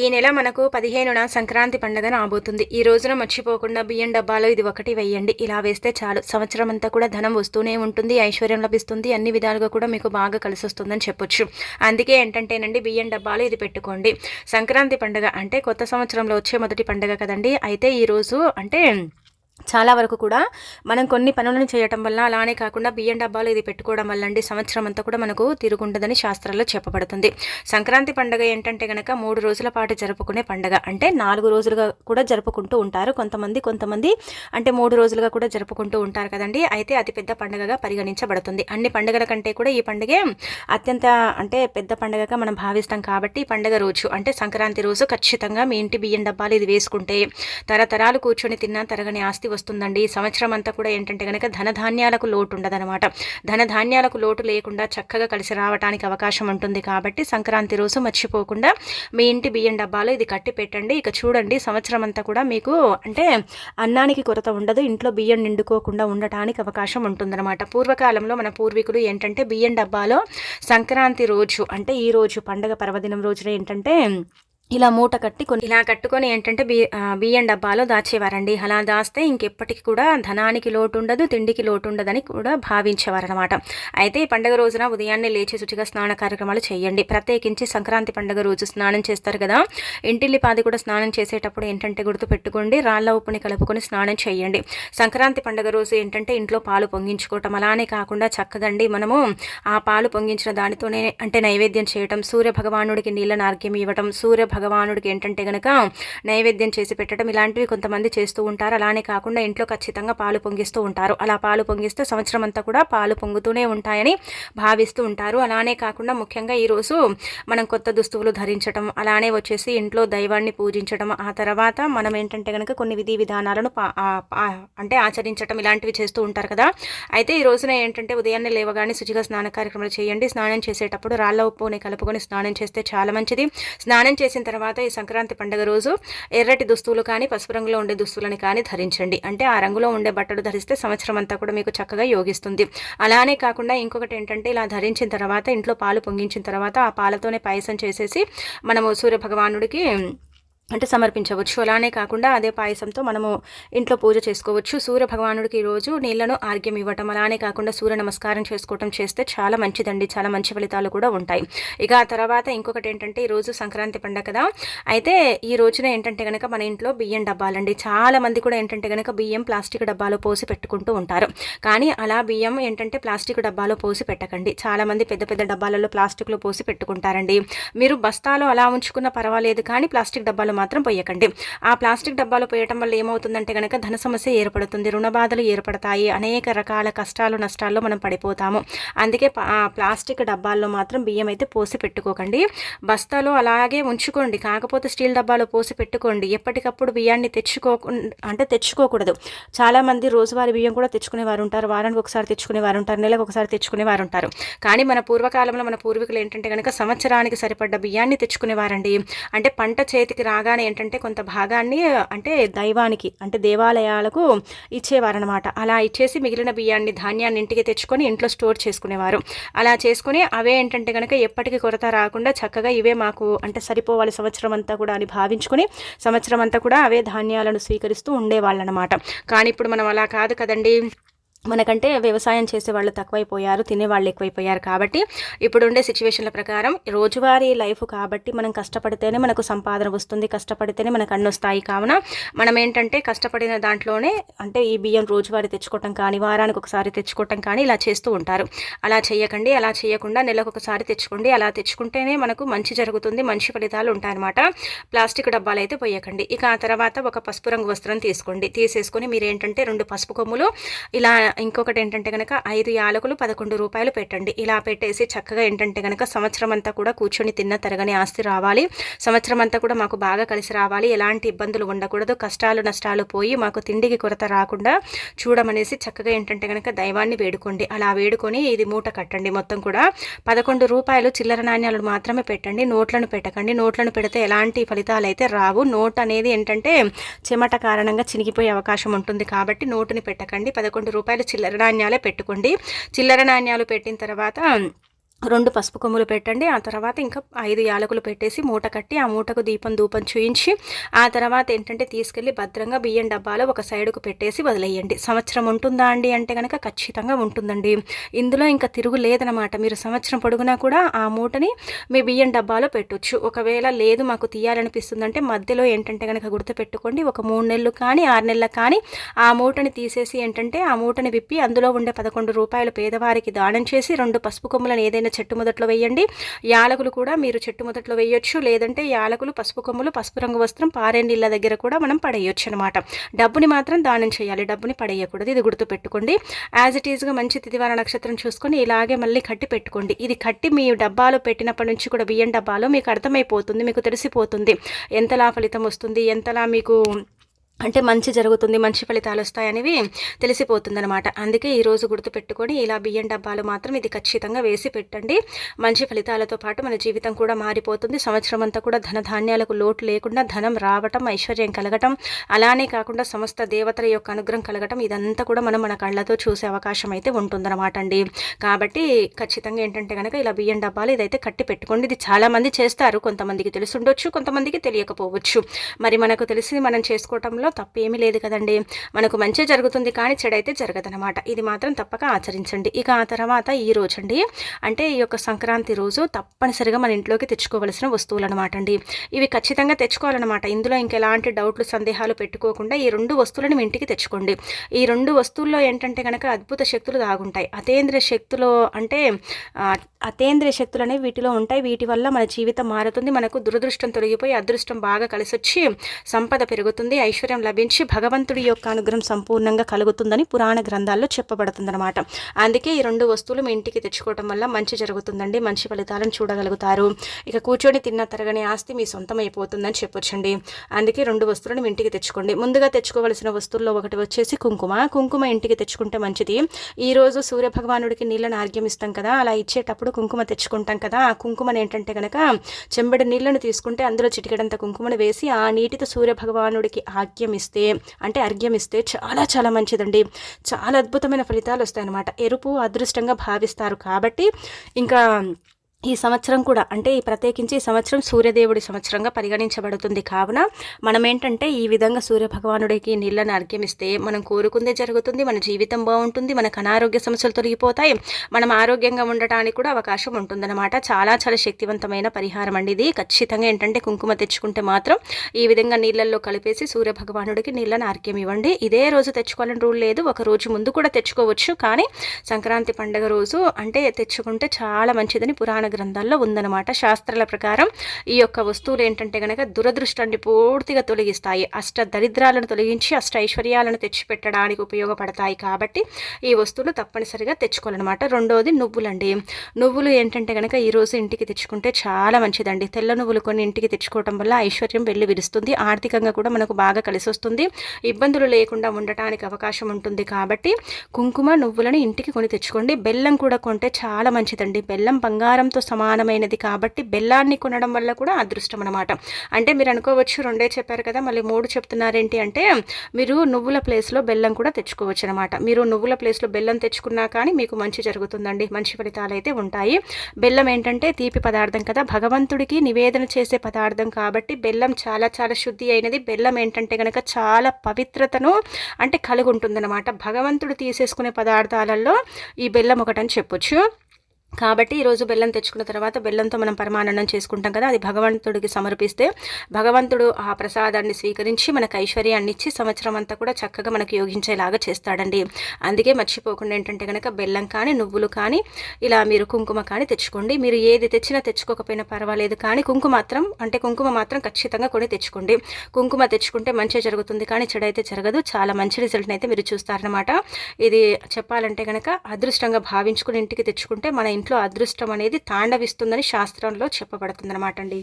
ఈ నెల మనకు పదిహేనున సంక్రాంతి పండుగ రాబోతుంది ఈ రోజున మర్చిపోకుండా బియ్యం డబ్బాలో ఇది ఒకటి వేయండి. ఇలా వేస్తే చాలు. సంవత్సరం అంతా కూడా ధనం వస్తూనే ఉంటుంది. ఐశ్వర్యం లభిస్తుంది. అన్ని విధాలుగా కూడా మీకు బాగా కలిసి వస్తుందని చెప్పొచ్చు. అందుకే ఏంటంటేనండి బియ్యం డబ్బాలో ఇది పెట్టుకోండి. సంక్రాంతి పండుగ అంటే కొత్త సంవత్సరంలో వచ్చే మొదటి పండుగ కదండి. అయితే ఈరోజు అంటే చాలా వరకు కూడా మనం కొన్ని పనులను చేయటం వల్ల అలానే కాకుండా బియ్యం డబ్బాలు ఇది పెట్టుకోవడం వల్ల అండి సంవత్సరం అంతా కూడా మనకు తిరుగుండదని శాస్త్రాల్లో చెప్పబడుతుంది. సంక్రాంతి పండుగ ఏంటంటే కనుక మూడు రోజుల పాటు జరుపుకునే పండుగ. అంటే నాలుగు రోజులుగా కూడా జరుపుకుంటూ ఉంటారు. కొంతమంది కొంతమంది అంటే మూడు రోజులుగా కూడా జరుపుకుంటూ ఉంటారు కదండి. అయితే అతిపెద్ద పండుగగా పరిగణించబడుతుంది. అన్ని పండుగల కంటే కూడా ఈ పండుగే అత్యంత అంటే పెద్ద పండుగగా మనం భావిస్తాం కాబట్టి ఈ పండుగ రోజు. అంటే సంక్రాంతి రోజు ఖచ్చితంగా మీ ఇంటి బియ్యం డబ్బాలు ఇది వేసుకుంటే తరతరాలు కూర్చొని తిన్నా తరగని ఆస్తి వస్తుందండి. ఈ సంవత్సరం అంతా కూడా ఏంటంటే కనుక ధనధాన్యాలకు లోటు ఉండదనమాట ధనధాన్యాలకు లోటు లేకుండా చక్కగా కలిసి రావడానికి అవకాశం ఉంటుంది కాబట్టి సంక్రాంతి రోజు మర్చిపోకుండా మీ ఇంటి బియ్యం డబ్బాలో ఇది కట్టి పెట్టండి. ఇక చూడండి సంవత్సరం అంతా కూడా మీకు అంటే అన్నానికి కొరత ఉండదు. ఇంట్లో బియ్యం నిండుకోకుండా ఉండటానికి అవకాశం ఉంటుందన్నమాట పూర్వకాలంలో మన పూర్వీకులు ఏంటంటే బియ్యం డబ్బాలో సంక్రాంతి రోజు అంటే ఈ రోజు పండగ పర్వదినం రోజున ఏంటంటే ఇలా మూట కట్టి కొన్ని ఇలా కట్టుకొని ఏంటంటే బియ్యం డబ్బాలో దాచేవారండి. అలా దాస్తే ఇంకెప్పటికి కూడా ధనానికి లోటు ఉండదు తిండికి లోటు ఉండదని కూడా భావించేవారనమాట అయితే ఈ పండుగ రోజున ఉదయాన్నే లేచి శుచిగా స్నాన కార్యక్రమాలు చేయండి. ప్రత్యేకించి సంక్రాంతి పండుగ రోజు స్నానం చేస్తారు కదా. ఇంటిల్లిపాది కూడా స్నానం చేసేటప్పుడు ఏంటంటే గుర్తు పెట్టుకోండి రాళ్ళ ఉప్పుని కలుపుకొని స్నానం చేయండి. సంక్రాంతి పండుగ రోజు ఏంటంటే ఇంట్లో పాలు పొంగించుకోవటం అలానే కాకుండా చక్కదండి మనము ఆ పాలు పొంగించిన దానితోనే అంటే నైవేద్యం చేయటం సూర్య భగవానుడికి నీళ్ళ నార్గ్యం ఇవ్వటం సూర్య భగవానుడికి ఏంటంటే గనక నైవేద్యం చేసి పెట్టడం ఇలాంటివి కొంతమంది చేస్తూ ఉంటారు. అలానే కాకుండా ఇంట్లో ఖచ్చితంగా పాలు పొంగిస్తూ ఉంటారు. అలా పాలు పొంగిస్తే సంవత్సరం అంతా కూడా పాలు పొంగుతూనే ఉంటాయని భావిస్తూ ఉంటారు. అలానే కాకుండా ముఖ్యంగా ఈరోజు మనం కొత్త దుస్తువులు ధరించడం అలానే వచ్చేసి ఇంట్లో దైవాన్ని పూజించడం ఆ తర్వాత మనం ఏంటంటే కనుక కొన్ని విధి విధానాలను అంటే ఆచరించడం ఇలాంటివి చేస్తూ ఉంటారు కదా. అయితే ఈ రోజున ఏంటంటే ఉదయాన్నే లేవగానే శుచిగా స్నాన కార్యక్రమాలు చేయండి. స్నానం చేసేటప్పుడు రాళ్ళ ఉప్పుని కలుపుకొని స్నానం చేస్తే చాలా మంచిది. స్నానం చేసిన తర్వాత ఈ సంక్రాంతి పండుగ రోజు ఎర్రటి దుస్తువులు కానీ పసుపు రంగులో ఉండే దుస్తువులని కానీ ధరించండి. అంటే ఆ రంగులో ఉండే బట్టలు ధరిస్తే సంవత్సరం అంతా కూడా మీకు చక్కగా యోగిస్తుంది. అలానే కాకుండా ఇంకొకటి ఏంటంటే ఇలా ధరించిన తర్వాత ఇంట్లో పాలు పొంగించిన తర్వాత ఆ పాలతోనే పాయసం చేసేసి మనము సూర్య భగవానుడికి అంటే సమర్పించవచ్చు. అలానే కాకుండా అదే పాయసంతో మనము ఇంట్లో పూజ చేసుకోవచ్చు. సూర్య భగవానుడికి ఈరోజు నీళ్ళను ఆర్గ్యం ఇవ్వటం అలానే కాకుండా సూర్య నమస్కారం చేసుకోవటం చేస్తే చాలా మంచిదండి. చాలా మంచి ఫలితాలు కూడా ఉంటాయి. ఇక ఆ తర్వాత ఇంకొకటి ఏంటంటే ఈరోజు సంక్రాంతి పండగ కదా. అయితే ఈ రోజున ఏంటంటే కనుక మన ఇంట్లో బియ్యం డబ్బాలండి. చాలా మంది కూడా ఏంటంటే కనుక బియ్యం ప్లాస్టిక్ డబ్బాలో పోసి పెట్టుకుంటూ ఉంటారు. కానీ అలా బియ్యం ఏంటంటే ప్లాస్టిక్ డబ్బాలో పోసి పెట్టకండి. చాలా మంది పెద్ద పెద్ద డబ్బాలలో ప్లాస్టిక్లో పోసి పెట్టుకుంటారండి. మీరు బస్తాలో అలా ఉంచుకున్న పర్వాలేదు కానీ ప్లాస్టిక్ డబ్బాలో మాత్రం పోయకండి. ఆ ప్లాస్టిక్ డబ్బాలు పోయటం వల్ల ఏమవుతుందంటే కనుక ధన సమస్య ఏర్పడుతుంది రుణ బాధలు ఏర్పడతాయి అనేక రకాల కష్టాలు నష్టాల్లో మనం పడిపోతాము. అందుకే ఆ ప్లాస్టిక్ డబ్బాల్లో మాత్రం బియ్యం అయితే పోసి పెట్టుకోకండి. బస్తాలో అలాగే ఉంచుకోండి. కాకపోతే స్టీల్ డబ్బాలో పోసి పెట్టుకోండి. ఎప్పటికప్పుడు బియ్యాన్ని తెచ్చుకోకుండా అంటే తెచ్చుకోకూడదు. చాలామంది రోజువారి బియ్యం కూడా తెచ్చుకునేవారు ఉంటారు. వారానికి ఒకసారి తెచ్చుకునేవారు ఉంటారు. నెలకు ఒకసారి తెచ్చుకునేవారు ఉంటారు. కానీ మన పూర్వకాలంలో మన పూర్వీకులు ఏంటంటే కనుక సంవత్సరానికి సరిపడ్డ బియ్యాన్ని తెచ్చుకునేవారండి అంటే పంట చేతికి భాగాన్ని ఏంటంటే కొంత భాగాన్ని అంటే దైవానికి అంటే దేవాలయాలకు ఇచ్చేవారనమాట అలా ఇచ్చేసి మిగిలిన బియ్యాన్ని ధాన్యాన్ని ఇంటికి తెచ్చుకొని ఇంట్లో స్టోర్ చేసుకునేవారు. అలా చేసుకుని అవే ఏంటంటే కనుక ఎప్పటికీ కొరత రాకుండా చక్కగా ఇవే మాకు అంటే సరిపోవాలి సంవత్సరం అంతా కూడా అని భావించుకొని సంవత్సరం అంతా కూడా అవే ధాన్యాలను స్వీకరిస్తూ ఉండేవాళ్ళనమాట కానీ ఇప్పుడు మనం అలా కాదు కదండి. మనకంటే వ్యవసాయం చేసే వాళ్ళు తక్కువైపోయారు తినేవాళ్ళు ఎక్కువైపోయారు కాబట్టి ఇప్పుడు ఉండే సిచ్యువేషన్ల ప్రకారం రోజువారీ లైఫ్ కాబట్టి మనం కష్టపడితేనే మనకు సంపాదన వస్తుంది కష్టపడితేనే మనకు అన్ని వస్తాయి. కావున మనం ఏంటంటే కష్టపడిన దాంట్లోనే అంటే ఈ బియ్యం రోజువారీ తెచ్చుకోవటం కానీ వారానికి ఒకసారి తెచ్చుకోవటం కానీ ఇలా చేస్తూ ఉంటారు. అలా చేయకండి అలా చేయకుండా నెలకు ఒకసారి తెచ్చుకోండి అలా తెచ్చుకుంటేనే మనకు మంచి జరుగుతుంది మంచి ఫలితాలు ఉంటాయన్నమాట. ప్లాస్టిక్ డబ్బాలు అయితే పోయకండి. ఇక ఆ తర్వాత ఒక పసుపు రంగు వస్త్రం తీసుకోండి. తీసేసుకొని మీరు ఏంటంటే రెండు పసుపు కొమ్ములు ఇలా ఇంకొకటి ఏంటంటే కనుక ఐదు యాలకులు పదకొండు రూపాయలు పెట్టండి. ఇలా పెట్టేసి చక్కగా ఏంటంటే కనుక సంవత్సరం అంతా కూడా కూర్చొని తిన్న తరగని ఆస్తి రావాలి. సంవత్సరం అంతా కూడా మాకు బాగా కలిసి రావాలి. ఎలాంటి ఇబ్బందులు ఉండకూడదు. కష్టాలు నష్టాలు పోయి మాకు తిండికి కొరత రాకుండా చూడమనేసి చక్కగా ఏంటంటే కనుక దైవాన్ని వేడుకోండి. అలా వేడుకొని ఇది మూట కట్టండి మొత్తం కూడా. పదకొండు రూపాయలు చిల్లర నాణ్యాలను మాత్రమే పెట్టండి. నోట్లను పెట్టకండి. నోట్లను పెడితే ఎలాంటి ఫలితాలు అయితే రావు. నోట్ అనేది ఏంటంటే చెమట కారణంగా చినిగిపోయే అవకాశం ఉంటుంది కాబట్టి నోటుని పెట్టకండి. పదకొండు రూపాయలు చిల్లర నాణ్యాలే పెట్టుకోండి. చిల్లర నాణ్యాలు పెట్టిన తర్వాత రెండు పసుపు కొమ్ములు పెట్టండి. ఆ తర్వాత ఇంకా ఐదు యాలకులు పెట్టేసి మూట కట్టి ఆ మూటకు దీపం దూపం చూయించి ఆ తర్వాత ఏంటంటే తీసుకెళ్ళి భద్రంగా బియ్యం డబ్బాలో ఒక సైడుకు పెట్టేసి వదిలేయండి. సంవత్సరం ఉంటుందా అండి అంటే కనుక ఖచ్చితంగా ఉంటుందండి. ఇందులో ఇంకా తిరుగు లేదనమాట. మీరు సంవత్సరం పొడుగునా కూడా ఆ మూటని మీ బియ్యం డబ్బాలో పెట్టొచ్చు. ఒకవేళ లేదు మాకు తీయాలనిపిస్తుందంటే మధ్యలో ఏంటంటే కనుక గుర్తుపెట్టుకోండి. ఒక మూడు నెలలు కానీ ఆరు నెలలు కానీ ఆ మూటని తీసేసి ఏంటంటే ఆ మూటని విప్పి అందులో ఉండే పదకొండు రూపాయలు పేదవారికి దానం చేసి రెండు పసుపు కొమ్ములను ఏదైనా చిన్న చెట్టు మొదట్లో వేయండి. యాలకులు కూడా మీరు చెట్టు మొదట్లో వేయొచ్చు. లేదంటే యాలకులు పసుపు కొమ్ములు పసుపు రంగు వస్త్రం పారే నీళ్ళ దగ్గర కూడా మనం పడేయొచ్చు అనమాట డబ్బుని మాత్రం దానం చేయాలి. డబ్బుని పడేయకూడదు. ఇది గుర్తు పెట్టుకోండి. యాజ్ ఇట్ ఈజ్గా మంచి తిదివార నక్షత్రం చూసుకొని ఇలాగే మళ్ళీ కట్టి పెట్టుకోండి. ఇది కట్టి మీ డబ్బాలో పెట్టినప్పటి నుంచి కూడా బియ్యం డబ్బాలో మీకు అర్థమైపోతుంది మీకు తెలిసిపోతుంది. ఎంతలా ఫలితం వస్తుంది? ఎంతలా మీకు అంటే మంచి జరుగుతుంది మంచి ఫలితాలు వస్తాయనేవి తెలిసిపోతుందనమాట అందుకే ఈరోజు గుర్తుపెట్టుకొని ఇలా బియ్యం డబ్బాలు మాత్రం ఇది ఖచ్చితంగా వేసి పెట్టండి. మంచి ఫలితాలతో పాటు మన జీవితం కూడా మారిపోతుంది. సంవత్సరం అంతా కూడా ధనధాన్యాలకు లోటు లేకుండా ధనం రావటం ఐశ్వర్యం కలగటం అలానే కాకుండా సమస్త దేవతల యొక్క అనుగ్రహం కలగటం ఇదంతా కూడా మనం మన కళ్ళతో చూసే అవకాశం అయితే ఉంటుందన్నమాట అండి. కాబట్టి ఖచ్చితంగా ఏంటంటే కనుక ఇలా బియ్యం డబ్బాలు ఇదైతే కట్టి పెట్టుకోండి. ఇది చాలామంది చేస్తారు. కొంతమందికి తెలుసుండొచ్చు కొంతమందికి తెలియకపోవచ్చు. మరి మనకు తెలిసి మనం చేసుకోవటంలో చేయడంలో తప్పేమీ లేదు కదండి. మనకు మంచి జరుగుతుంది కానీ చెడైతే జరగదనమాట ఇది మాత్రం తప్పక ఆచరించండి. ఇక ఆ తర్వాత ఈ రోజు అండి అంటే ఈ యొక్క సంక్రాంతి రోజు తప్పనిసరిగా మన ఇంట్లోకి తెచ్చుకోవలసిన వస్తువులు అనమాట అండి. ఇవి ఖచ్చితంగా తెచ్చుకోవాలన్నమాట. ఇందులో ఇంకెలాంటి డౌట్లు సందేహాలు పెట్టుకోకుండా ఈ రెండు వస్తువులను ఇంటికి తెచ్చుకోండి. ఈ రెండు వస్తువుల్లో ఏంటంటే కనుక అద్భుత శక్తులు దాగుంటాయి. అతేంద్రియ శక్తులు అంటే అతేంద్రియ శక్తులు అనేవి వీటిలో ఉంటాయి. వీటి వల్ల మన జీవితం మారుతుంది. మనకు దురదృష్టం తొలగిపోయి అదృష్టం బాగా కలిసి వచ్చి సంపద పెరుగుతుంది. ఐశ్వర్యం ఐశ్వర్యం లభించి భగవంతుడి యొక్క అనుగ్రహం సంపూర్ణంగా కలుగుతుందని పురాణ గ్రంథాల్లో చెప్పబడుతుందన్నమాట. అందుకే ఈ రెండు వస్తువులు మీ ఇంటికి తెచ్చుకోవటం వల్ల మంచి జరుగుతుందండి. మంచి ఫలితాలను చూడగలుగుతారు. ఇక కూర్చొని తిన్న తరగని ఆస్తి మీ సొంతం అయిపోతుందని చెప్పొచ్చండి. అందుకే రెండు వస్తువులను మీ ఇంటికి తెచ్చుకోండి. ముందుగా తెచ్చుకోవలసిన వస్తువుల్లో ఒకటి వచ్చేసి కుంకుమ. కుంకుమ ఇంటికి తెచ్చుకుంటే మంచిది. ఈరోజు సూర్య భగవానుడికి నీళ్ళను ఆర్గ్యం ఇస్తాం కదా అలా ఇచ్చేటప్పుడు కుంకుమ తెచ్చుకుంటాం కదా ఆ కుంకుమని ఏంటంటే కనుక చెంబడి నీళ్ళను తీసుకుంటే అందులో చిటికడంత కుంకుమను వేసి ఆ నీటితో సూర్య భగవానుడికి ఆగ్యం అర్ఘ్యం ఇస్తే అంటే అర్ఘ్యం ఇస్తే చాలా చాలా మంచిదండి. చాలా అద్భుతమైన ఫలితాలు వస్తాయన్నమాట. ఎరుపు అదృష్టంగా భావిస్తారు కాబట్టి ఇంకా ఈ సంవత్సరం కూడా అంటే ఈ ప్రత్యేకించి ఈ సంవత్సరం సూర్యదేవుడి సంవత్సరంగా పరిగణించబడుతుంది. కావున మనం ఏంటంటే ఈ విధంగా సూర్యభగవానుడికి నీళ్ళని అర్ఘ్యమిస్తే మనం కోరుకుందే జరుగుతుంది మన జీవితం బాగుంటుంది మనకు అనారోగ్య సమస్యలు తొలగిపోతాయి మనం ఆరోగ్యంగా ఉండటానికి కూడా అవకాశం ఉంటుందన్నమాట. చాలా చాలా శక్తివంతమైన పరిహారం అండి ఇది. ఖచ్చితంగా ఏంటంటే కుంకుమ తెచ్చుకుంటే మాత్రం ఈ విధంగా నీళ్ళల్లో కలిపేసి సూర్యభగవానుడికి నీళ్ళని అర్ఘ్యం ఇవ్వండి. ఇదే రోజు తెచ్చుకోవాలని రూల్ లేదు ఒక రోజు ముందు కూడా తెచ్చుకోవచ్చు. కానీ సంక్రాంతి పండుగ రోజు అంటే తెచ్చుకుంటే చాలా మంచిదని పురాణ గ్రంథాల్లో ఉందన్నమాట. శాస్త్రాల ప్రకారం ఈ యొక్క వస్తువులు ఏంటంటే కనుక దురదృష్టాన్ని పూర్తిగా తొలగిస్తాయి. అష్ట దరిద్రాలను తొలగించి అష్ట ఐశ్వర్యాలను తెచ్చిపెట్టడానికి ఉపయోగపడతాయి కాబట్టి ఈ వస్తువులు తప్పనిసరిగా తెచ్చుకోవాలన్నమాట. రెండోది నువ్వులండి. నువ్వులు ఏంటంటే కనుక ఈరోజు ఇంటికి తెచ్చుకుంటే చాలా మంచిదండి. తెల్ల నువ్వులు కొన్ని ఇంటికి తెచ్చుకోవడం వల్ల ఐశ్వర్యం వెళ్ళి విరుస్తుంది. ఆర్థికంగా కూడా మనకు బాగా కలిసి వస్తుంది ఇబ్బందులు లేకుండా ఉండటానికి అవకాశం ఉంటుంది కాబట్టి కుంకుమ నువ్వులను ఇంటికి కొని తెచ్చుకోండి. బెల్లం కూడా కొంటే చాలా మంచిదండి. బెల్లం బంగారంతో సమానమైనది కాబట్టి బెల్లాన్ని కొనడం వల్ల కూడా అదృష్టం అనమాట అంటే మీరు అనుకోవచ్చు రెండే చెప్పారు కదా మళ్ళీ మూడు చెప్తున్నారేంటి అంటే మీరు నువ్వుల ప్లేస్లో బెల్లం కూడా తెచ్చుకోవచ్చు అనమాట మీరు నువ్వుల ప్లేస్లో బెల్లం తెచ్చుకున్నా కానీ మీకు మంచి జరుగుతుందండి. మంచి ఫలితాలు అయితే ఉంటాయి. బెల్లం ఏంటంటే తీపి పదార్థం కదా. భగవంతుడికి నివేదన చేసే పదార్థం కాబట్టి బెల్లం చాలా చాలా శుద్ధి అయినది. బెల్లం ఏంటంటే కనుక చాలా పవిత్రతను అంటే కలిగి ఉంటుందన్నమాట భగవంతుడు తీసేసుకునే పదార్థాలలో ఈ బెల్లం ఒకటని చెప్పొచ్చు. కాబట్టి ఈరోజు బెల్లం తెచ్చుకున్న తర్వాత బెల్లంతో మనం పరమానందం చేసుకుంటాం కదా అది భగవంతుడికి సమర్పిస్తే భగవంతుడు ఆ ప్రసాదాన్ని స్వీకరించి మనకు ఐశ్వర్యాన్ని ఇచ్చి సంవత్సరం అంతా కూడా చక్కగా మనకు యోగించేలాగా చేస్తాడండి. అందుకే మర్చిపోకుండా ఏంటంటే కనుక బెల్లం కానీ నువ్వులు కానీ ఇలా మీరు కుంకుమ కానీ తెచ్చుకోండి. మీరు ఏది తెచ్చినా తెచ్చుకోకపోయినా పర్వాలేదు కానీ కుంకుమ మాత్రం అంటే కుంకుమ మాత్రం ఖచ్చితంగా కొని తెచ్చుకోండి. కుంకుమ తెచ్చుకుంటే మంచి జరుగుతుంది కానీ చెడైతే జరగదు. చాలా మంచి రిజల్ట్ని అయితే మీరు చూస్తారనమాట ఇది చెప్పాలంటే కనుక అదృష్టంగా భావించుకుని ఇంటికి తెచ్చుకుంటే మన ఇంట్లో అదృష్టం అనేది తాండవిస్తుందని శాస్త్రంలో చెప్పబడుతుందన్నమాట అండి